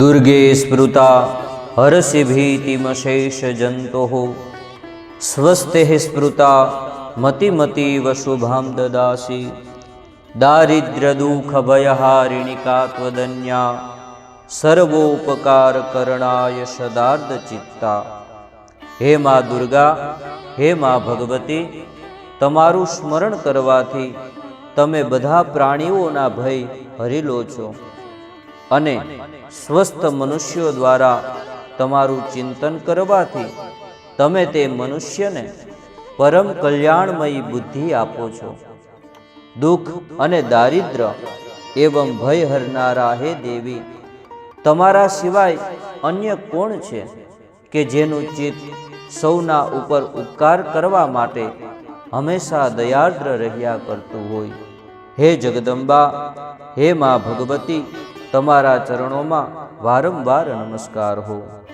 दुर्गे स्मृता हरसि भीतिमशेषजन्तोः स्वस्तिः स्मृता मतिमतीव शुभां ददासि दारिद्र्यदुःखभयहारिणिका त्वदन्या સર્વોપકારકરણાય સદાર્ધચિત્તા હે મા દુર્ગા હે મા ભગવતી તમારું સ્મરણ કરવાથી તમે બધા પ્રાણીઓના ભય હરી લો છો અને સ્વસ્થ મનુષ્યો દ્વારા તમારું ચિંતન કરવાથી તમે તે મનુષ્યને પરમ કલ્યાણમયી બુદ્ધિ આપો છો. દુઃખ અને દારિદ્ર એવં ભય હરનારા હે દેવી. તમારા સિવાય અન્ય કોણ છે કે જેનું ચિત્ત સૌના ઉપર ઉપકાર કરવા માટે હંમેશા દયાદ્ર રહ્યા કરતું હોય? હે જગદંબા, હે મા ભગવતી તમારા ચરણોમાં વારંવાર નમસ્કાર હો.